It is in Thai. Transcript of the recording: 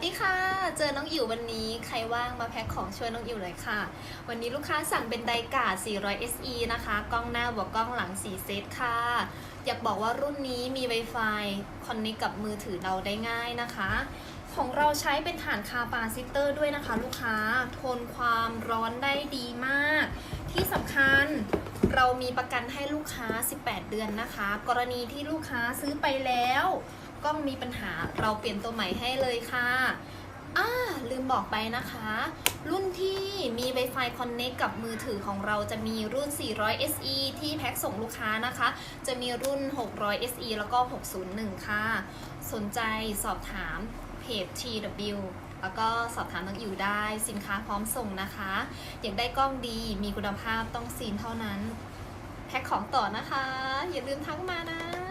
สดีค่ะ เจอน้องอิ๋ววันนี้ใครว่างมาแพ็คของช่วยน้องอิ๋วเลยค่ะ วันนี้ลูกค้าสั่งเป็นไดกาด400 SE นะคะ กล้องหน้าบวกกล้องหลัง 4 เซตค่ะ อยากบอกว่ารุ่นนี้มี Wi-Fi คอนเนคกับมือถือเราได้ง่ายนะคะ ของเราใช้เป็นฐานคาปาซิเตอร์ด้วยนะคะ ลูกค้า ทนความร้อนได้ดีมาก ที่สำคัญเรามีประกันให้ลูกค้า 18 เดือนนะคะ กรณีที่ลูกค้าซื้อไปแล้วกล้องมีปัญหาเราเปลี่ยนตัวใหม่ให้เลยค่ะ บอกไปนะคะ รุ่นที่มี Wi-Fi Connect กับมือถือของเราจะมีรุ่น 400 SE ที่แพ็คส่งลูกค้านะคะ จะมีรุ่น 600 SE แล้วก็ 601 ค่ะ สนใจสอบถามเพจ TW แล้วก็สอบถามน้องอิ๋วได้สินค้าพร้อมส่งนะคะ อยากได้กล้องดีมีคุณภาพต้องซีนเท่านั้น แพ็คของต่อนะคะ อย่าลืมทักมานะ